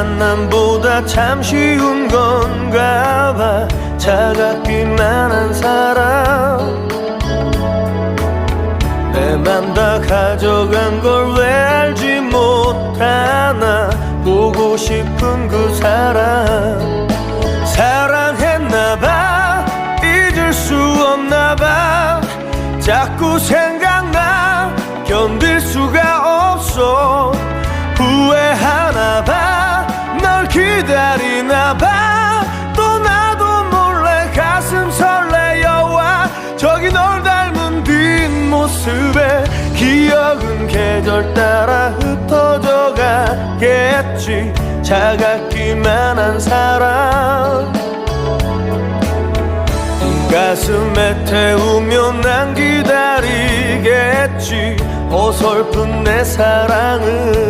만남보다 참 쉬운 건가 봐. 차갑기만 한 사람. 내 맘 다 가져간 걸 왜 알지 못하나. 보고 싶은 그 사람. 사랑했나 봐. 잊을 수 없나 봐. 자꾸 생각나. 견딜 수가 없어 기다리나 봐. 또 나도 몰래 가슴 설레여와 저기 널 닮은 뒷모습에 기억은 계절 따라 흩어져 가겠지. 차갑기만 한 사람. 가슴에 태우며 난 기다리겠지. 어설픈 내 사랑을